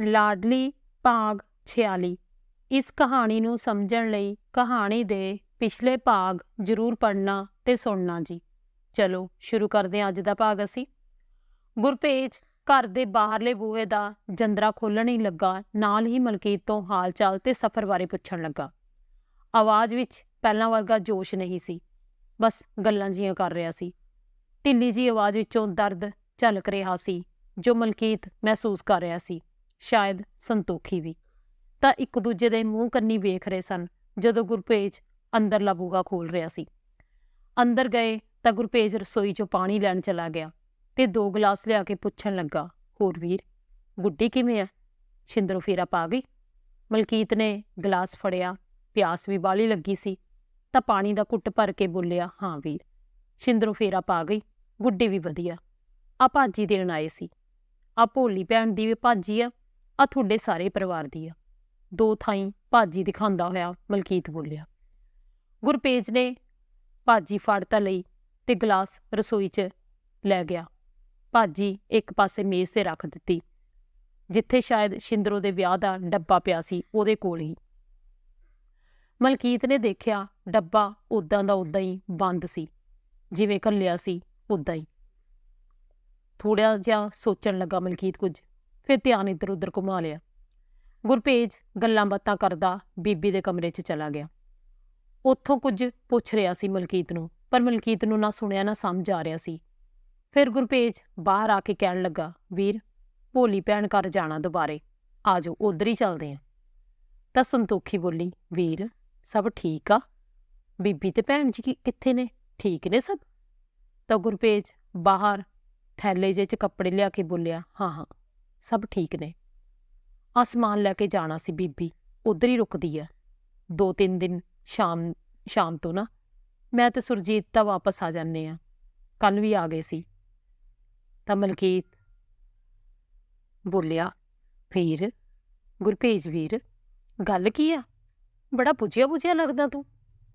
ਲਾਡਲੀ ਭਾਗ 46 ਇਸ ਕਹਾਣੀ ਨੂੰ ਸਮਝਣ ਲਈ ਕਹਾਣੀ ਦੇ ਪਿਛਲੇ ਭਾਗ ਜ਼ਰੂਰ ਪੜ੍ਹਨਾ ਤੇ ਸੁਣਨਾ ਜੀ। ਚਲੋ, ਸ਼ੁਰੂ ਕਰਦੇ ਹਾਂ ਅੱਜ ਦਾ ਭਾਗ ਅਸੀਂ। ਗੁਰਪੇਜ ਘਰ ਦੇ ਬਾਹਰਲੇ ਬੂਹੇ ਦਾ ਜੰਦਰਾ ਖੋਲਣ ਹੀ ਲੱਗਾ, ਨਾਲ ਹੀ ਮਲਕੀਤ ਤੋਂ ਹਾਲ ਚਾਲ ਤੇ ਸਫ਼ਰ ਬਾਰੇ ਪੁੱਛਣ ਲੱਗਾ। ਆਵਾਜ਼ ਵਿੱਚ ਪਹਿਲਾਂ ਵਰਗਾ ਜੋਸ਼ ਨਹੀਂ ਸੀ। ਬਸ ਗੱਲਾਂ ਜੀਆਂ ਕਰ ਰਿਹਾ ਸੀ। ਢਿੱਲੀ ਜੀ ਆਵਾਜ਼ ਵਿੱਚੋਂ ਦਰਦ ਝਲਕ ਰਿਹਾ ਸੀ, ਜੋ ਮਲਕੀਤ ਮਹਿਸੂਸ ਕਰ ਰਿਹਾ ਸੀ। ਸ਼ਾਇਦ ਸੰਤੋਖੀ ਵੀ। ਤਾਂ ਇੱਕ ਦੂਜੇ ਦੇ ਮੂੰਹ ਕੰਨੀ ਵੇਖ ਰਹੇ ਸਨ, ਜਦੋਂ ਗੁਰਪੇਜ ਅੰਦਰਲਾ ਬੂਹਾ ਖੋਲ ਰਿਹਾ ਸੀ। ਅੰਦਰ ਗਏ ਤਾਂ ਗੁਰਪੇਜ ਰਸੋਈ 'ਚੋਂ ਪਾਣੀ ਲੈਣ ਚਲਾ ਗਿਆ ਤੇ ਦੋ ਗਲਾਸ ਲਿਆ ਕੇ ਪੁੱਛਣ ਲੱਗਾ, ਹੋਰ ਵੀਰ, ਗੁੱਡੀ ਕਿਵੇਂ ਆ ਸ਼ਿੰਦਰੋ ਫੇਰਾ ਪਾ ਗਈ? ਮਲਕੀਤ ਨੇ ਗਲਾਸ ਫੜਿਆ, ਪਿਆਸ ਵੀ ਬਾਲੀ ਲੱਗੀ ਸੀ, ਤਾਂ ਪਾਣੀ ਦਾ ਕੁੱਟ ਭਰ ਕੇ ਬੋਲਿਆ, ਹਾਂ ਵੀਰ ਸ਼ਿੰਦਰੋ ਫੇਰਾ ਪਾ ਗਈ, ਗੁੱਡੀ ਵੀ ਵਧੀਆ। ਆ ਭਾਜੀ ਦੇਣ ਆਏ ਸੀ। ਆ ਭੋਲੀ ਭੈਣ ਦੀ ਵੀ ਭਾਜੀ ਆ ਆ ਤੁਹਾਡੇ ਸਾਰੇ ਪਰਿਵਾਰ ਦੀ ਆ। ਦੋ ਥਾਈਂ ਭਾਜੀ ਦਿਖਾਉਂਦਾ ਹੋਇਆ ਮਲਕੀਤ ਬੋਲਿਆ। ਗੁਰਪੇਜ ਨੇ ਭਾਜੀ ਫੜ ਤਾਂ ਲਈ ਤੇ ਗਲਾਸ ਰਸੋਈ 'ਚ ਲੈ ਗਿਆ। ਭਾਜੀ ਇੱਕ ਪਾਸੇ ਮੇਜ਼ ਤੇ ਰੱਖ ਦਿੱਤੀ, ਜਿੱਥੇ ਸ਼ਾਇਦ ਸ਼ਿੰਦਰੋ ਦੇ ਵਿਆਹ ਦਾ ਡੱਬਾ ਪਿਆ ਸੀ, ਉਹਦੇ ਕੋਲ ਹੀ। ਮਲਕੀਤ ਨੇ ਦੇਖਿਆ ਡੱਬਾ ਉਦਾਂ ਦਾ ਉਦਾਂ ਹੀ ਬੰਦ ਸੀ, ਜਿਵੇਂ ਘੱਲਿਆ ਸੀ ਉਦਾਂ ਹੀ। ਥੋੜਾ ਜਿਹਾ ਸੋਚਣ ਲੱਗਾ ਮਲਕੀਤ ਕੁਝ। ਫਿਰ ਧਿਆਨ ਇੱਧਰ ਉੱਧਰ ਘੁਮਾ ਲਿਆ। ਗੁਰਪੇਜ ਗੱਲਾਂ ਬਾਤਾਂ ਕਰਦਾ ਬੀਬੀ ਦੇ ਕਮਰੇ 'ਚ ਚਲਾ ਗਿਆ। ਉੱਥੋਂ ਕੁਝ ਪੁੱਛ ਰਿਹਾ ਸੀ ਮਲਕੀਤ ਨੂੰ, ਪਰ ਮਲਕੀਤ ਨੂੰ ਨਾ ਸੁਣਿਆ ਨਾ ਸਮਝ ਆ ਰਿਹਾ ਸੀ। ਫਿਰ ਗੁਰਪੇਜ ਬਾਹਰ ਆ ਕੇ ਕਹਿਣ ਲੱਗਾ, ਵੀਰ, ਭੋਲੀ ਭੈਣ ਘਰ ਜਾਣਾ ਦੁਬਾਰੇ। ਆਜੋ, ਉਧਰ ਹੀ ਚੱਲਦੇ ਆਂ। ਤਾਂ ਸੰਤੋਖੀ ਬੋਲੀ, ਵੀਰ, ਸਭ ਠੀਕ ਆ? ਬੀਬੀ ਤੇ ਭੈਣ ਜੀ ਕਿੱਥੇ ਨੇ? ਠੀਕ ਨੇ ਸਭ? ਤਾਂ ਗੁਰਪੇਜ ਬਾਹਰ ਥੈਲੇ ਜਿਹੇ ਚ ਕੱਪੜੇ ਲਿਆ ਕੇ ਬੋਲਿਆ, ਹਾਂ ਹਾਂ। ਸਭ ਠੀਕ ਨੇ। ਆਸਮਾਨ ਲੈ ਕੇ ਜਾਣਾ ਸੀ ਬੀਬੀ, ਉਧਰ ਹੀ ਰੁਕਦੀ ਆ ਦੋ ਤਿੰਨ ਦਿਨ ਸ਼ਾਮ ਸ਼ਾਮ ਤੋਂ ਨਾ, ਮੈਂ ਤੇ ਸੁਰਜੀਤ ਤਾਂ ਵਾਪਸ ਆ ਜਾਂਦੇ ਆ। ਕੱਲ ਵੀ ਆ ਗਏ ਸੀ। ਤਾਂ ਮਲਕੀਤ ਬੋਲਿਆ, ਵੀਰ ਗੁਰਪੇਜ ਵੀਰ, ਗੱਲ ਕੀ ਆ? ਬੜਾ ਬੁਝਿਆ ਬੁਝਿਆ ਲੱਗਦਾ ਤੂੰ।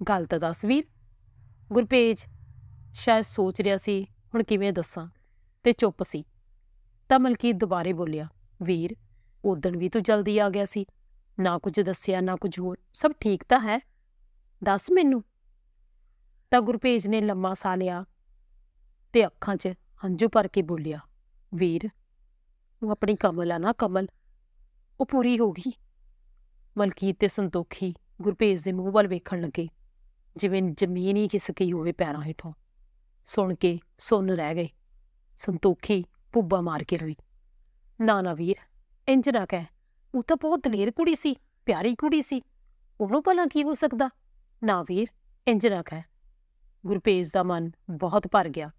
ਗੱਲ ਤਾਂ ਦੱਸ ਵੀਰ। ਗੁਰਪੇਜ ਸ਼ਾਇਦ ਸੋਚ ਰਿਹਾ ਸੀ, ਹੁਣ ਕਿਵੇਂ ਦੱਸਾਂ? ਤੇ ਚੁੱਪ ਸੀ। ਤਾਂ ਮਲਕੀਤ ਦੁਬਾਰੇ ਬੋਲਿਆ, ਵੀਰ ਉਦਣ ਵੀ ਤੂੰ ਜਲਦੀ ਆ ਗਿਆ ਸੀ। ਨਾ ਕੁਝ ਦੱਸਿਆ, ਨਾ ਕੁਝ ਹੋਰ। ਸਭ ਠੀਕ ਤਾਂ ਹੈ। ਦੱਸ ਮੈਨੂੰ? ਤਾਂ ਗੁਰਪੇਜ ਨੇ ਲੰਮਾ ਸਾਹ ਲਿਆ ਤੇ ਅੱਖਾਂ 'ਚ ਹੰਝੂ ਭਰ ਕੇ ਬੋਲਿਆ, ਵੀਰ ਉਹ ਆਪਣੀ ਕਮਲ ਆ ਨਾ, ਕਮਲ। ਉਹ ਪੂਰੀ ਹੋ ਗਈ। ਮਲਕੀਤ ਤੇ ਸੰਤੋਖੀ ਗੁਰਪੇਜ ਦੇ ਮੂੰਹ ਵੱਲ ਵੇਖਣ ਲੱਗੇ, ਜਿਵੇਂ ਜ਼ਮੀਨ ਹੀ ਖਿਸਕ ਹੋਵੇ ਪੈਰਾਂ ਹੇਠੋਂ। ਸੁਣ ਕੇ ਸੁੰਨ ਰਹਿ ਗਏ। ਸੰਤੋਖੀ ਪੁੱਬਾ ਮਾਰ ਕੇ ਰੋਈ। ਨਾ ਨਾ ਵੀਰ ਇੰਜ ਨਾ ਕਹਿ। ਉਹ ਤਾਂ ਬਹੁਤ ਦਲੇਰ ਕੁੜੀ ਸੀ, ਪਿਆਰੀ ਕੁੜੀ ਸੀ। ਉਹਨੂੰ ਭਲਾ ਕੀ ਹੋ ਸਕਦਾ? ਨਾ ਵੀਰ ਇੰਜ ਨਾ ਕਹਿ। ਗੁਰਪੇਜ ਦਾ ਮਨ ਬਹੁਤ ਭਰ ਗਿਆ।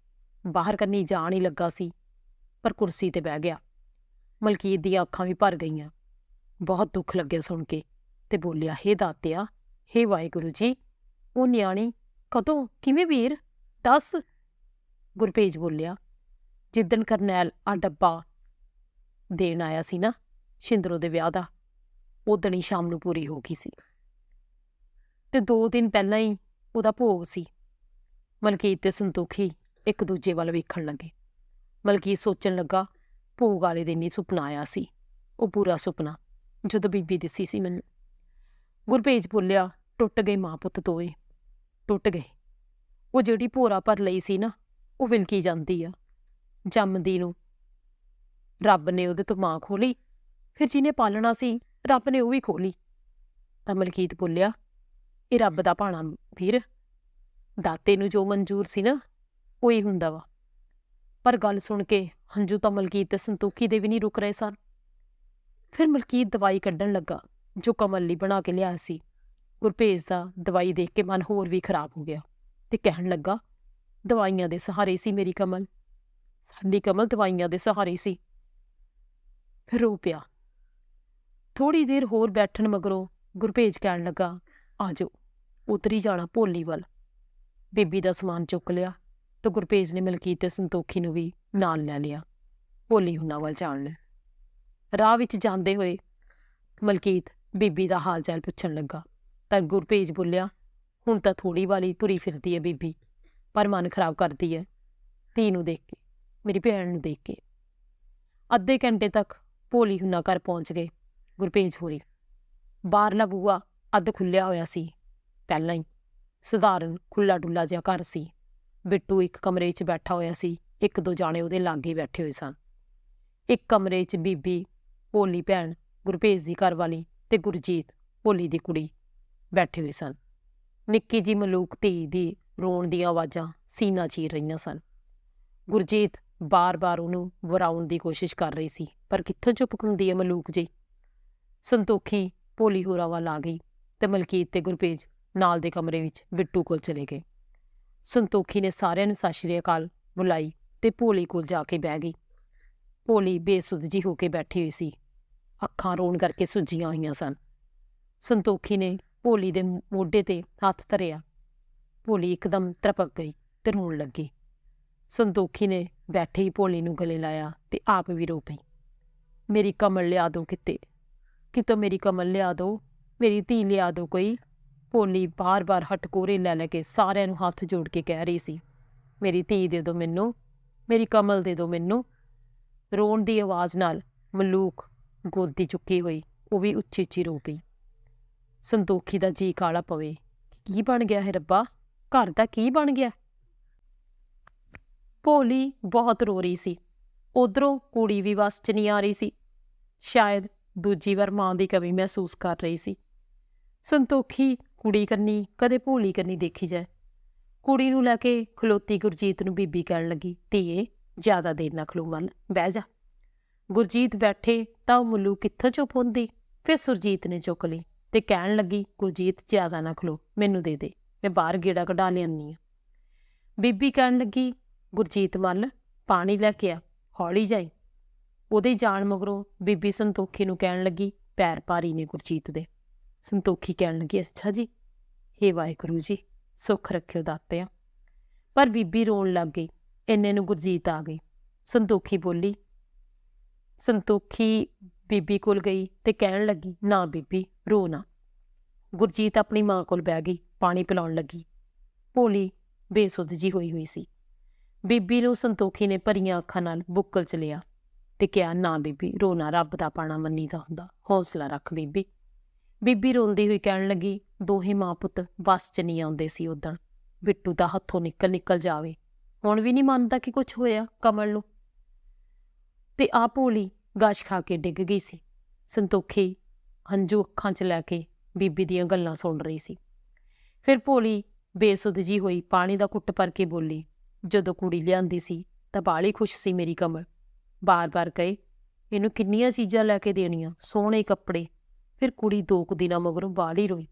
ਬਾਹਰ ਕਰਨੀ ਜਾਣ ਹੀ ਲੱਗਾ ਸੀ, ਪਰ ਕੁਰਸੀ ਤੇ ਬਹਿ ਗਿਆ। ਮਲਕੀਤ ਦੀਆਂ ਅੱਖਾਂ ਵੀ ਭਰ ਗਈਆਂ। ਬਹੁਤ ਦੁੱਖ ਲੱਗਿਆ ਸੁਣ ਕੇ ਤੇ ਬੋਲਿਆ, ਹੇ ਦਾਤਿਆ, ਹੇ ਵਾਹਿਗੁਰੂ ਜੀ, ਉਹ ਨਿਆਣੀ ਕਦੋਂ, ਕਿਵੇਂ ਵੀਰ? ਦੱਸ। ਗੁਰਪੇਜ ਬੋਲਿਆ ਜਿੱਦਣ ਕਰਨੈਲ ਆ ਡੱਬਾ ਦੇਣ ਆਇਆ ਸੀ ਨਾ, ਸ਼ਿੰਦਰੋ ਦੇ ਵਿਆਹ ਦਾ ਉਦਣ ਹੀ ਸ਼ਾਮ ਨੂੰ ਪੂਰੀ ਹੋ ਗਈ ਸੀ। ਤੇ ਦੋ ਦਿਨ ਪਹਿਲਾਂ ਹੀ ਉਹਦਾ ਭੋਗ ਸੀ। ਮਲਕੀਤ ਤੇ ਸੰਤੋਖੀ ਇੱਕ ਦੂਜੇ ਵੱਲ ਵੇਖਣ ਲੱਗੇ। ਮਲਕੀਤ ਸੋਚਣ ਲੱਗਾ, ਭੋਗ ਵਾਲੇ ਦਿਨ ਹੀ ਸੁਪਨਾ ਆਇਆ ਸੀ, ਉਹ ਪੂਰਾ ਸੁਪਨਾ, ਜਦੋਂ ਬੀਬੀ ਦਿਸੀ ਸੀ ਮੈਨੂੰ। ਗੁਰਪੇਜ ਬੋਲਿਆ, ਟੁੱਟ ਗਏ ਮਾਂ ਪੁੱਤ ਦੋਏ, ਟੁੱਟ ਗਏ। ਉਹ ਜਿਹੜੀ ਭੋਰਾ ਭਰ ਲਈ ਸੀ ਨਾ, ਉਹ ਵਿਲਕੀ ਜਾਂਦੀ ਆ। ਜੰਮਦੀ ਨੂੰ। ਰੱਬ ਨੇ ਉਹਦੇ ਤੋਂ ਮਾਂ ਖੋਲੀ, ਫਿਰ ਜਿਹਨੇ ਪਾਲਣਾ ਸੀ, ਰੱਬ ਨੇ ਉਹ ਵੀ ਖੋਲੀ। ਤਾਂ ਮਲਕੀਤ ਬੋਲਿਆ, ਇਹ ਰੱਬ ਦਾ ਭਾਣਾ ਵੀਰ, ਦਾਤੇ ਨੂੰ ਜੋ ਮਨਜ਼ੂਰ ਸੀ ਨਾ, ਉਹੀ ਹੁੰਦਾ ਵਾ। ਪਰ ਗੱਲ ਸੁਣ ਕੇ ਹੰਝੂ ਤਾਂ ਮਲਕੀਤ ਤੇ ਸੰਤੋਖੀ ਦੇ ਵੀ ਨਹੀਂ ਰੁਕ ਰਹੇ ਸਨ। ਫਿਰ ਮਲਕੀਤ ਦਵਾਈ ਕੱਢਣ ਲੱਗਾ, ਜੋ ਕਮਲ ਲਈ ਬਣਾ ਕੇ ਲਿਆ ਸੀ। ਗੁਰਪੇਜ ਦਾ ਦਵਾਈ ਦੇਖ ਕੇ ਮਨ ਹੋਰ ਵੀ ਖਰਾਬ ਹੋ ਗਿਆ ਤੇ ਕਹਿਣ ਲੱਗਾ, ਦਵਾਈਆਂ ਦੇ ਸਹਾਰੇ ਸੀ ਮੇਰੀ ਕਮਲ। ਸਾਡੀ ਕਮਲ ਦਵਾਈਆਂ ਦੇ ਸਹਾਰੇ ਸੀ। ਰੋ ਪਿਆ। ਥੋੜੀ ਦੇਰ ਹੋਰ ਬੈਠਣ ਮਗਰੋਂ ਗੁਰਪੇਜ ਕਹਿਣ ਲੱਗਾ ਆਜੋ ਉਤਰੀ ਜਾਣਾ ਭੋਲੀ ਵੱਲ। ਬੀਬੀ ਦਾ ਸਮਾਨ ਚੁੱਕ ਲਿਆ ਤਾਂ ਗੁਰਪੇਜ ਨੇ ਮਲਕੀਤ ਤੇ ਸੰਤੋਖੀ ਨੂੰ ਵੀ ਨਾਲ ਲੈ ਲਿਆ। ਭੋਲੀ ਹੁਨਾਂ ਵੱਲ ਜਾਣ ਲਈ। ਰਾਹ ਵਿੱਚ ਜਾਂਦੇ ਹੋਏ ਮਲਕੀਤ ਬੀਬੀ ਦਾ ਹਾਲ ਚਾਲ ਪੁੱਛਣ ਲੱਗਾ। ਤਾਂ ਗੁਰਪੇਜ ਬੋਲਿਆ, ਹੁਣ ਤਾਂ ਥੋੜੀ ਵਾਲੀ ਤੁਰੀ ਫਿਰਦੀ ਹੈ ਬੀਬੀ, ਪਰ ਮਨ ਖਰਾਬ ਕਰਦੀ ਹੈ ਧੀ ਨੂੰ ਦੇਖ ਕੇ। ਮੇਰੀ ਭੈਣ ਨੂੰ ਦੇਖ ਕੇ। ਅੱਧੇ ਘੰਟੇ ਤੱਕ ਭੋਲੀ ਹੁਣਾ ਘਰ ਪਹੁੰਚ ਗਏ, ਗੁਰਪੇਜ ਹੋਰੀ। ਬਾਹਰਲਾ ਬੂਆ ਅੱਧ ਖੁੱਲਿਆ ਹੋਇਆ ਸੀ। ਪਹਿਲਾਂ ਹੀ ਸਧਾਰਨ ਖੁੱਲਾ ਡੁੱਲਾ ਜਿਹਾ ਘਰ ਸੀ। ਬਿੱਟੂ ਇੱਕ ਕਮਰੇ 'ਚ ਬੈਠਾ ਹੋਇਆ ਸੀ, ਇੱਕ ਦੋ ਜਾਣੇ ਉਹਦੇ ਲਾਗੇ ਬੈਠੇ ਹੋਏ ਸਨ ਇੱਕ ਕਮਰੇ 'ਚ ਬੀਬੀ, ਭੋਲੀ ਭੈਣ, ਗੁਰਪੇਜ ਦੀ ਘਰਵਾਲੀ ਤੇ ਗੁਰਜੀਤ, ਭੋਲੀ ਦੀ ਕੁੜੀ ਬੈਠੇ ਹੋਏ ਸਨ। ਨਿੱਕੀ ਜੀ ਮਲੂਕ ਧੀ ਦੀ ਰੋਣ ਦੀਆਂ ਆਵਾਜ਼ਾਂ ਸੀਨਾ ਚੀਰ ਰਹੀਆਂ ਸਨ। ਗੁਰਜੀਤ ਬਾਰ-ਬਾਰ ਉਹਨੂੰ ਵਰਾਉਣ ਦੀ ਕੋਸ਼ਿਸ਼ ਕਰ ਰਹੀ ਸੀ, ਪਰ ਕਿੱਥੋਂ ਚੁੱਪ ਹੁੰਦੀ ਹੈ ਮਲੂਕ ਜੀ? ਸੰਤੋਖੀ ਭੋਲੀ ਹੋਰਾਂ ਵੱਲ ਆ ਗਈ ਤੇ ਮਲਕੀਤ ਤੇ ਗੁਰਪੇਜ ਨਾਲ ਦੇ ਕਮਰੇ ਵਿੱਚ ਬਿੱਟੂ ਕੋਲ ਚਲੇ ਗਏ। ਸੰਤੋਖੀ ਨੇ ਸਾਰਿਆਂ ਨੂੰ ਸਤਿ ਸ਼੍ਰੀ ਅਕਾਲ ਬੁਲਾਈ ਤੇ ਭੋਲੀ ਕੋਲ ਜਾ ਕੇ ਬਹਿ ਗਈ। ਭੋਲੀ ਬੇਸੁੱਧ ਜੀ ਹੋ ਕੇ ਬੈਠੀ ਹੋਈ ਸੀ। ਅੱਖਾਂ ਰੋਣ ਕਰਕੇ ਸੁੱਜੀਆਂ ਹੋਈਆਂ ਸਨ। ਸੰਤੋਖੀ ਨੇ ਭੋਲੀ ਦੇ ਮੋਢੇ ਤੇ ਹੱਥ ਧਰਿਆ। ਭੋਲੀ ਇੱਕਦਮ ਤਰਪਕ ਗਈ ਤੇ ਰੋਣ ਲੱਗੀ। ਸੰਤੋਖੀ ਨੇ ਬੈਠੇ ਹੀ ਭੋਲੀ ਨੂੰ ਗਲੇ ਲਾਇਆ ਤੇ ਆਪ ਵੀ ਰੋ ਪਈ। ਮੇਰੀ ਕਮਲ ਲਿਆ ਦੋ ਕਿਤੇ। ਕਿਤੋਂ ਮੇਰੀ ਕਮਲ ਲਿਆ ਦੋ? ਮੇਰੀ ਧੀ ਲਿਆ ਦੋ ਕੋਈ? ਭੋਲੀ ਬਾਰ-ਬਾਰ ਹਟਕੋਰੇ ਲੈ ਲੈ ਕੇ ਸਾਰਿਆਂ ਨੂੰ ਹੱਥ ਜੋੜ ਕੇ ਕਹਿ ਰਹੀ ਸੀ। ਮੇਰੀ ਧੀ ਦੇ ਦਿਓ ਮੈਨੂੰ। ਮੇਰੀ ਕਮਲ ਦੇ ਦਿਓ ਮੈਨੂੰ। ਰੋਣ ਦੀ ਆਵਾਜ਼ ਨਾਲ ਮਲੂਕ ਗੋਦੀ ਚੁੱਕੀ ਹੋਈ, ਉਹ ਵੀ ਉੱਚੀ ਉੱਚੀ ਰੋ ਪਈ। ਸੰਤੋਖੀ ਦਾ ਜੀ ਕਾਲਾ ਪਵੇ। ਕਿ ਕੀ ਬਣ ਗਿਆ ਹੈ ਰੱਬਾ? ਘਰ ਦਾ ਕੀ ਬਣ ਗਿਆ? ਭੋਲੀ ਬਹੁਤ ਰੋ ਰਹੀ ਸੀ। ਉਧਰੋਂ ਕੁੜੀ ਵੀ ਵਸ ਚ ਨਹੀਂ ਆ ਰਹੀ ਸੀ। ਸ਼ਾਇਦ ਦੂਜੀ ਵਾਰ ਮਾਂ ਦੀ ਕਮੀ ਮਹਿਸੂਸ ਕਰ ਰਹੀ ਸੀ। ਸੰਤੋਖੀ ਕੁੜੀ ਕੰਨੀ ਕਦੇ ਭੋਲੀ ਕੰਨੀ ਦੇਖੀ ਜਾਏ। ਕੁੜੀ ਨੂੰ ਲੈ ਕੇ ਖਲੋਤੀ ਗੁਰਜੀਤ ਨੂੰ ਬੀਬੀ ਕਹਿਣ ਲੱਗੀ, ਧੀਏ, ਜ਼ਿਆਦਾ ਦੇਰ ਨਾ ਖਲੋ ਮਨ, ਬਹਿ ਜਾ। ਗੁਰਜੀਤ ਬੈਠੇ ਤਾਂ ਉਹ ਮੁੱਲੂ ਕਿੱਥੋਂ ਚੁੱਪ ਹੁੰਦੀ? ਫਿਰ ਸੁਰਜੀਤ ਨੇ ਚੁੱਕ ਲਈ ਤੇ ਕਹਿਣ ਲੱਗੀ, ਗੁਰਜੀਤ, ਜ਼ਿਆਦਾ ਨਾ ਖਲੋ, ਮੈਨੂੰ ਦੇ ਦੇ, ਮੈਂ ਬਾਹਰ ਗੇੜਾ ਕਢਾ ਲਿਆਨੀ ਆ ਬੀਬੀ ਕਹਿਣ ਲੱਗੀ ਗੁਰਜੀਤ ਵੱਲ ਪਾਣੀ ਲੈ ਕੇ ਆ, ਹੌਲੀ ਜਾਈ। ਉਹਦੇ ਜਾਣ ਮਗਰੋਂ ਬੀਬੀ ਸੰਤੋਖੀ ਨੂੰ ਕਹਿਣ ਲੱਗੀ, ਪੈਰ ਭਾਰੀ ਨੇ ਗੁਰਜੀਤ ਦੇ। ਸੰਤੋਖੀ ਕਹਿਣ ਲੱਗੀ, ਅੱਛਾ ਜੀ, ਹੇ ਵਾਹਿਗੁਰੂ ਜੀ, ਸੁੱਖ ਰੱਖਿਓ ਦਾਤਿਆ। ਪਰ ਬੀਬੀ ਰੋਣ ਲੱਗ ਗਈ, ਇੰਨੇ ਨੂੰ ਗੁਰਜੀਤ ਆ ਗਈ। ਸੰਤੋਖੀ ਬੋਲੀ, ਸੰਤੋਖੀ ਬੀਬੀ ਕੋਲ ਗਈ ਤੇ ਕਹਿਣ ਲੱਗੀ, ਨਾ ਬੀਬੀ, ਰੋ ਨਾ। ਗੁਰਜੀਤ ਆਪਣੀ ਮਾਂ ਕੋਲ ਬਹਿ ਗਈ, ਪਾਣੀ ਪਿਲਾਉਣ ਲੱਗੀ। ਭੋਲੀ ਬੇਸੁੱਧ ਜੀ ਹੋਈ ਹੋਈ ਸੀ। ਬੀਬੀ ਨੂੰ ਸੰਤੋਖੀ ਨੇ ਭਰੀਆਂ ਅੱਖਾਂ ਨਾਲ ਬੁੱਕਲ ਚ ਲਿਆ ਤੇ ਕਿਹਾ, ਨਾ ਬੀਬੀ, ਰੋਣਾ ਰੱਬ ਦਾ ਪਾਣਾ ਮੰਨੀ ਦਾ ਹੁੰਦਾ। ਹੌਸਲਾ ਰੱਖ ਬੀਬੀ। ਬੀਬੀ ਰੋਂਦੀ ਹੋਈ ਕਹਿਣ ਲੱਗੀ, ਦੋਹੇ ਮਾਂ ਪੁੱਤ ਬੱਸ ਚ ਨਹੀਂ ਆਉਂਦੇ ਸੀ ਉਦਣ ਬਿੱਟੂ ਦਾ ਹੱਥੋਂ ਨਿਕਲ ਨਿਕਲ ਜਾਵੇ। ਹੁਣ ਵੀ ਨਹੀਂ ਮੰਨਦਾ ਕਿ ਕੁਝ ਹੋਇਆ ਕਮਲ ਨੂੰ। ਤੇ ਆ ਭੋਲੀ ਗਾਸ਼ ਖਾ ਕੇ ਡਿੱਗ ਗਈ ਸੀ। ਸੰਤੋਖੀ ਹੰਝੂ ਅੱਖਾਂ 'ਚ ਲੈ ਕੇ ਬੀਬੀ ਦੀਆਂ ਗੱਲਾਂ ਸੁਣ ਰਹੀ ਸੀ। ਫਿਰ ਭੋਲੀ ਬੇਸੁੱਧ ਜੀ ਹੋਈ, ਪਾਣੀ ਦਾ ਕੁੱਟ ਭਰ ਕੇ ਬੋਲੀ ਜਦੋਂ ਕੁੜੀ ਲਿਆਂਦੀ ਸੀ, ਤਾਂ ਬਾਲੀ ਖੁਸ਼ ਸੀ ਮੇਰੀ ਕਮਲ। ਬਾਰ-ਬਾਰ ਕਹੇ, ਇਹਨੂੰ ਕਿੰਨੀਆਂ ਚੀਜ਼ਾਂ ਲੈ ਕੇ ਦੇਣੀਆਂ, ਸੋਹਣੇ ਕੱਪੜੇ। ਫਿਰ ਕੁੜੀ ਦੋ ਕੁ ਦਿਨਾਂ ਮਗਰੋਂ ਬਾਲੀ ਰੋਈ।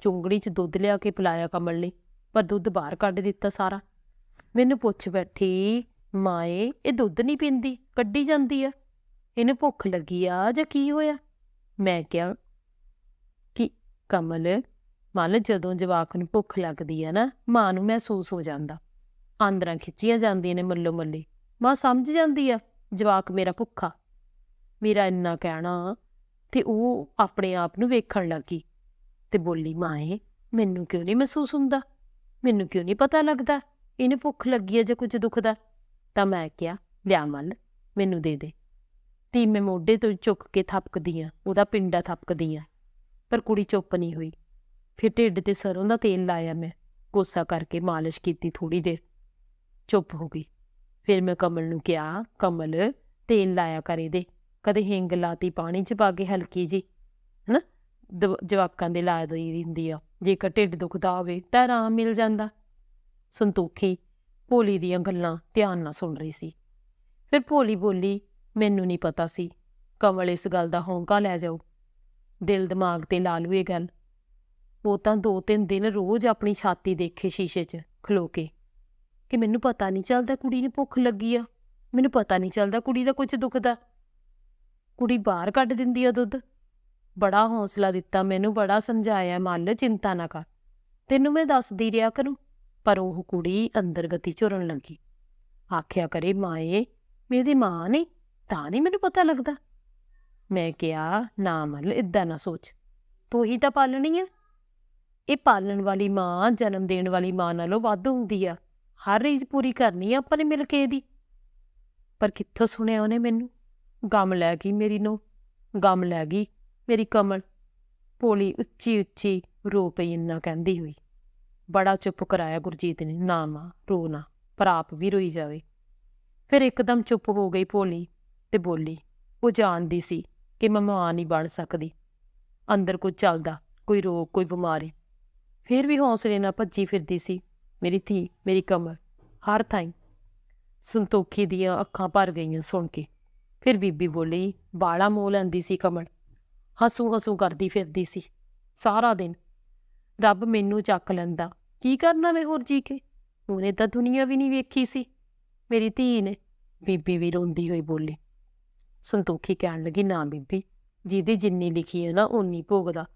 ਚੁੰਗੜੀ 'ਚ ਦੁੱਧ ਲਿਆ ਕੇ ਪਿਲਾਇਆ ਕਮਲ ਨੇ, ਪਰ ਦੁੱਧ ਬਾਹਰ ਕੱਢ ਦਿੱਤਾ ਸਾਰਾ। ਮੈਨੂੰ ਪੁੱਛ ਬੈਠੀ, ਮਾਏ, ਇਹ ਦੁੱਧ ਨਹੀਂ ਪੀਂਦੀ? ਕੱਢੀ ਜਾਂਦੀ ਆ? ਇਹਨੂੰ ਭੁੱਖ ਲੱਗੀ ਆ ਜਾਂ ਕੀ ਹੋਇਆ? ਮੈਂ ਕਿਹਾ, ਕਿ ਕਮਲ, ਮਨ ਜਦੋਂ ਜਵਾਕ ਨੂੰ ਭੁੱਖ ਲੱਗਦੀ ਆ ਨਾ, ਮਾਂ ਨੂੰ ਮਹਿਸੂਸ ਹੋ ਜਾਂਦਾ। ਆਂਦਰਾਂ ਖਿੱਚੀਆਂ ਜਾਂਦੀਆਂ ਨੇ ਮੱਲੋ ਮੱਲੀ। ਮਾਂ ਸਮਝ ਜਾਂਦੀ ਆ, ਜਵਾਕ ਮੇਰਾ ਭੁੱਖਾ। ਮੇਰਾ ਇੰਨਾ ਕਹਿਣਾ ਤੇ ਉਹ ਆਪਣੇ ਆਪ ਨੂੰ ਵੇਖਣ ਲੱਗੀ ਤੇ ਬੋਲੀ, ਮਾਏ, ਮੈਨੂੰ ਕਿਉਂ ਨਹੀਂ ਮਹਿਸੂਸ ਹੁੰਦਾ? ਮੈਨੂੰ ਕਿਉਂ ਨਹੀਂ ਪਤਾ ਲੱਗਦਾ? ਇਹਨੂੰ ਭੁੱਖ ਲੱਗੀ ਹੈ ਜਾਂ ਕੁਝ ਦੁਖਦਾ? ਤਾਂ ਮੈਂ ਕਿਹਾ, ਲਿਆ ਮੱਲ, ਮੈਨੂੰ ਦੇ ਦੇ। ਤੀ ਮੈਂ ਮੋਢੇ ਤੋਂ ਚੁੱਕ ਕੇ ਥਪਕਦੀ ਆ, ਉਹਦਾ ਪਿੰਡਾ ਥਪਕਦੀ ਆ, ਪਰ ਕੁੜੀ ਚੁੱਪ ਨਹੀਂ ਹੋਈ। ਫਿਰ ਢਿੱਡ ਤੇ ਸਰੋਂ ਦਾ ਤੇਲ ਲਾਇਆ ਮੈਂ, ਕੋਸਾ ਕਰਕੇ ਮਾਲਿਸ਼ ਕੀਤੀ ਥੋੜੀ ਦੇਰ। ਚੁੱਪ ਹੋ ਗਈ। ਫਿਰ ਮੈਂ ਕਮਲ ਨੂੰ ਕਿਹਾ, ਕਮਲ, ਤੇਲ ਲਾਇਆ ਕਰ ਇਹਦੇ। ਕਦੇ ਹਿੰਗ ਲਾਤੀ ਪਾਣੀ ਚ ਪਾ ਕੇ ਹਲਕੀ ਜੀ ਹਨਾ? ਦਵ- ਜਵਾਕਾਂ ਦੇ ਲਾ ਦਈ ਹੁੰਦੀ ਆ। ਜੇਕਰ ਢਿੱਡ ਦੁਖਦਾ ਹੋਵੇ ਤਾਂ ਆਰਾਮ ਮਿਲ ਜਾਂਦਾ। ਸੰਤੋਖੀ ਭੋਲੀ ਦੀਆਂ ਗੱਲਾਂ ਧਿਆਨ ਨਾਲ ਸੁਣ ਰਹੀ ਸੀ। ਫਿਰ ਭੋਲੀ ਬੋਲੀ, ਮੈਨੂੰ ਨਹੀਂ ਪਤਾ ਸੀ। ਕਮਲ ਇਸ ਗੱਲ ਦਾ ਹੌਂਕਾ ਲੈ ਜਾਓ। ਦਿਲ ਦਿਮਾਗ ਤੇ ਲਾ ਲੂ ਇਹ ਗੱਲ। ਉਹ ਤਾਂ ਦੋ ਤਿੰਨ ਦਿਨ ਰੋਜ਼ ਆਪਣੀ ਛਾਤੀ ਦੇਖੇ ਸ਼ੀਸ਼ੇ 'ਚ ਖਲੋ ਕੇ। ਕਿ ਮੈਨੂੰ ਪਤਾ ਨਹੀਂ ਚੱਲਦਾ ਕੁੜੀ ਨੂੰ ਭੁੱਖ ਲੱਗੀ ਆ। ਮੈਨੂੰ ਪਤਾ ਨਹੀਂ ਚੱਲਦਾ ਕੁੜੀ ਦਾ ਕੁਝ ਦੁਖਦਾ ਕੁੜੀ ਬਾਹਰ ਕੱਢ ਦਿੰਦੀ ਆ ਦੁੱਧ। ਬੜਾ ਹੌਸਲਾ ਦਿੱਤਾ ਮੈਨੂੰ, ਬੜਾ ਸਮਝਾਇਆ। ਮੱਲ ਚਿੰਤਾ ਨਾ ਕਰ। ਤੈਨੂੰ ਮੈਂ ਦੱਸਦੀ ਰਿਹਾ ਕਰੂੰ, ਪਰ ਉਹ ਕੁੜੀ ਅੰਦਰ ਗਤੀ ਝੁਰਨ ਲੱਗੀ। ਆਖਿਆ ਕਰੇ, ਮਾਏ, ਮੇਰੀ ਮਾਂ ਨੇ, ਤਾਂ ਨਹੀਂ ਮੈਨੂੰ ਪਤਾ ਲੱਗਦਾ? ਮੈਂ ਕਿਹਾ, ਨਾ ਮੱਲ ਇਦਾਂ ਨਾ ਸੋਚ। ਤੂੰ ਹੀ ਤਾਂ ਪਾਲਣੀ ਆ। ਇਹ ਪਾਲਣ ਵਾਲੀ ਮਾਂ, ਜਨਮ ਦੇਣ ਵਾਲੀ ਮਾਂ ਨਾਲੋਂ ਵੱਧ ਹੁੰਦੀ ਆ। ਹਰ ਰੀਜ਼ ਪੂਰੀ ਕਰਨੀ ਆ ਆਪਾਂ ਨੇ ਮਿਲ ਕੇ ਇਹਦੀ। ਪਰ ਕਿੱਥੋਂ ਸੁਣਿਆ ਉਹਨੇ ਮੈਨੂੰ? ਗਮ ਲੈ ਗਈ ਮੇਰੀ ਨੂੰ ਗਮ ਲੈ ਗਈ ਮੇਰੀ ਕਮਲ। ਭੋਲੀ ਉੱਚੀ ਉੱਚੀ ਰੋ ਪਈ ਇੰਨਾ ਕਹਿੰਦੀ ਹੋਈ। ਬੜਾ ਚੁੱਪ ਕਰਾਇਆ ਗੁਰਜੀਤ ਨੇ, ਨਾ ਮਾਂ ਰੋ ਨਾ, ਪਰ ਆਪ ਵੀ ਰੋਈ ਜਾਵੇ। ਫਿਰ ਇੱਕਦਮ ਚੁੱਪ ਹੋ ਗਈ ਭੋਲੀ ਤੇ ਬੋਲੀ, ਉਹ ਜਾਣਦੀ ਸੀ ਕਿ ਮੈਂ ਮਾਂ ਨਹੀਂ ਬਣ ਸਕਦੀ। ਅੰਦਰ ਕੁਝ ਚੱਲਦਾ, ਕੋਈ ਰੋਗ, ਕੋਈ ਬਿਮਾਰੀ। ਫਿਰ ਵੀ ਹੌਸਲੇ ਨਾਲ ਭੱਜੀ ਫਿਰਦੀ ਸੀ। ਮੇਰੀ ਧੀ, ਮੇਰੀ ਕਮਰ ਹਰ ਥਾਈ ਸੰਤੋਖੀ ਦੀਆਂ ਅੱਖਾਂ ਭਰ ਗਈਆਂ ਸੁਣ ਕੇ। ਫਿਰ ਬੀਬੀ ਬੋਲੀ ਬਾਲਾ ਮੋਹ ਲੈਂਦੀ ਸੀ ਕਮਲ। ਹਸੂ ਹਸੂ ਕਰਦੀ ਫਿਰਦੀ ਸੀ। ਸਾਰਾ ਦਿਨ ਰੱਬ ਮੈਨੂੰ ਚੱਕ ਲੈਂਦਾ। ਕੀ ਕਰਨਾ ਮੈਂ ਹੋਰ ਜੀ ਕੇ? ਉਹਨੇ ਤਾਂ ਦੁਨੀਆ ਵੀ ਨਹੀਂ ਵੇਖੀ ਸੀ। ਮੇਰੀ ਧੀ ਨੇ ਬੀਬੀ ਵੀ ਰੋਂਦੀ ਹੋਈ ਬੋਲੀ। ਸੰਤੋਖੀ ਕਹਿਣ ਲੱਗੀ, ਨਾ ਬੀਬੀ, ਜਿਹਦੀ ਜਿੰਨੀ ਲਿਖੀ ਹੈ ਨਾ, ਓਨੀ ਭੋਗਦਾ।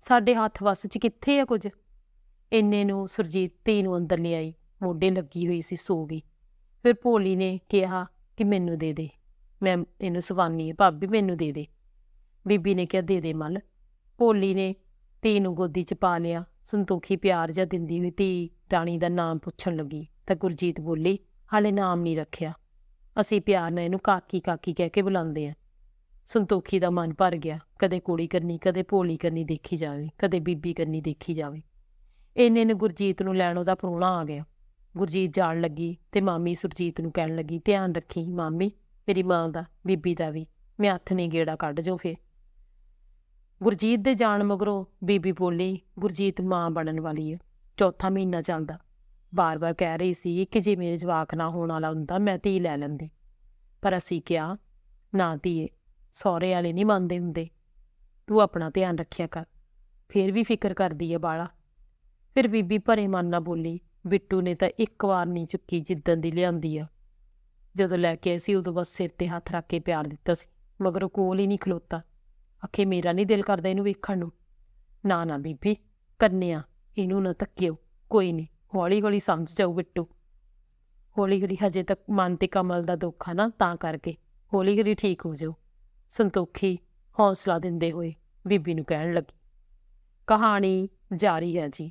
ਸਾਡੇ ਹੱਥ ਵੱਸ 'ਚ ਕਿੱਥੇ ਆ ਕੁਝ? ਇੰਨੇ ਨੂੰ ਸੁਰਜੀਤ ਧੀ ਨੂੰ ਅੰਦਰ ਲਿਆਈ ਮੋਢੇ ਲੱਗੀ ਹੋਈ ਸੀ ਸੋ ਗਈ। ਫਿਰ ਭੋਲੀ ਨੇ ਕਿਹਾ ਕਿ ਮੈਨੂੰ ਦੇ ਦੇ। ਮੈਂ ਇਹਨੂੰ ਸਵਾਨੀ ਹੈ, ਭਾਬੀ ਮੈਨੂੰ ਦੇ ਦੇ। ਬੀਬੀ ਨੇ ਕਿਹਾ, ਦੇ ਦੇ ਮਲ। ਭੋਲੀ ਨੇ ਧੀ ਨੂੰ ਗੋਦੀ 'ਚ ਪਾ ਲਿਆ। ਸੰਤੋਖੀ ਪਿਆਰ ਜਿਹਾ ਦਿੰਦੀ ਹੋਈ ਧੀ ਰਾਣੀ ਦਾ ਨਾਮ ਪੁੱਛਣ ਲੱਗੀ। ਤਾਂ ਗੁਰਜੀਤ ਬੋਲੀ, ਹਾਲੇ ਨਾਮ ਨਹੀਂ ਰੱਖਿਆ। ਅਸੀਂ ਪਿਆਰ ਨਾਲ ਇਹਨੂੰ ਕਾਕੀ ਕਾਕੀ ਕਹਿ ਕੇ ਬੁਲਾਉਂਦੇ ਆ ਸੰਤੋਖੀ ਦਾ ਮਨ ਭਰ ਗਿਆ। ਕਦੇ ਕੁੜੀ ਕਰਨੀ, ਕਦੇ ਭੋਲੀ ਕਰਨੀ ਦੇਖੀ ਜਾਵੇ, ਕਦੇ ਬੀਬੀ ਕਰਨੀ ਦੇਖੀ ਜਾਵੇ। ਇੰਨੇ ਨੂੰ ਗੁਰਜੀਤ ਨੂੰ ਲੈਣ ਉਹਦਾ ਪ੍ਰਾਹੁਣਾ ਆ ਗਿਆ। ਗੁਰਜੀਤ ਜਾਣ ਲੱਗੀ ਤੇ ਮਾਮੀ ਸੁਰਜੀਤ ਨੂੰ ਕਹਿਣ ਲੱਗੀ, ਧਿਆਨ ਰੱਖੀ ਮਾਮੀ, ਮੇਰੀ ਮਾਂ ਦਾ, ਬੀਬੀ ਦਾ ਵੀ, ਮੈਂ ਹੱਥ ਨਹੀਂ ਗੇੜਾ ਕੱਢ ਜੋ ਫੇ ਗੁਰਜੀਤ ਦੇ ਜਾਣ ਮਗਰੋਂ ਬੀਬੀ ਬੋਲੀ, ਗੁਰਜੀਤ ਮਾਂ ਬਣਨ ਵਾਲੀ ਹੈ ਚੌਥਾ ਮਹੀਨਾ ਚੱਲਦਾ। ਬਾਰ-ਬਾਰ ਕਹਿ ਰਹੀ ਸੀ ਕਿ ਜੇ ਮੇਰੇ ਜਵਾਕ ਨਾ ਹੋਣ ਵਾਲਾ ਹੁੰਦਾ, ਮੈਂ ਧੀ ਲੈ ਲੈਂਦੀ। ਪਰ ਅਸੀਂ ਕਿਹਾ, ਨਾ ਧੀਏ, ਸਹੁਰੇ ਵਾਲੇ ਨਹੀਂ ਮੰਨਦੇ ਹੁੰਦੇ। ਤੂੰ ਆਪਣਾ ਧਿਆਨ ਰੱਖਿਆ ਕਰ। ਫੇਰ ਵੀ ਫਿਕਰ ਕਰਦੀ ਹੈ ਬਾਲਾ। ਫਿਰ ਬੀਬੀ ਭਰੇ ਮਨ ਨਾਲ ਬੋਲੀ, ਬਿੱਟੂ ਨੇ ਤਾਂ ਇੱਕ ਵਾਰ ਨਹੀਂ ਚੁੱਕੀ ਜਿੱਦਣ ਦੀ ਲਿਆਂਦੀ ਆ। ਜਦੋਂ ਲੈ ਕੇ ਆਏ ਸੀ, ਉਦੋਂ ਬਸ ਸਿਰ ਤੇ ਹੱਥ ਰੱਖ ਕੇ ਪਿਆਰ ਦਿੱਤਾ ਸੀ, ਮਗਰ ਉਹ ਕੋਲ ਹੀ ਨਹੀਂ ਖਲੋਤਾ। ਅਖੇ ਮੇਰਾ ਨਹੀਂ ਦਿਲ ਕਰਦਾ ਇਹਨੂੰ ਵੇਖਣ ਨੂੰ। ਨਾ ਨਾ ਬੀਬੀ ਕੰਨਿਆ ਇਹਨੂੰ ਨਾ ਤੱਕਿਓ ਕੋਈ ਨਹੀਂ ਹੌਲੀ ਹੌਲੀ ਸਮਝ ਜਾਊ ਬਿੱਟੂ। ਹੌਲੀ ਹੌਲੀ ਹਜੇ ਤੱਕ ਮਨ ਤੇ ਕਮਲ ਦਾ ਦੁੱਖ ਆ ਨਾ, ਤਾਂ ਕਰਕੇ ਹੌਲੀ ਹੌਲੀ ਠੀਕ ਹੋ ਜਾਓ ਸੰਤੋਖੀ ਹੌਸਲਾ ਦਿੰਦੇ ਹੋਏ ਬੀਬੀ ਨੂੰ ਕਹਿਣ ਲੱਗੀ, ਕਹਾਣੀ ਜਾਰੀ ਹੈ ਜੀ।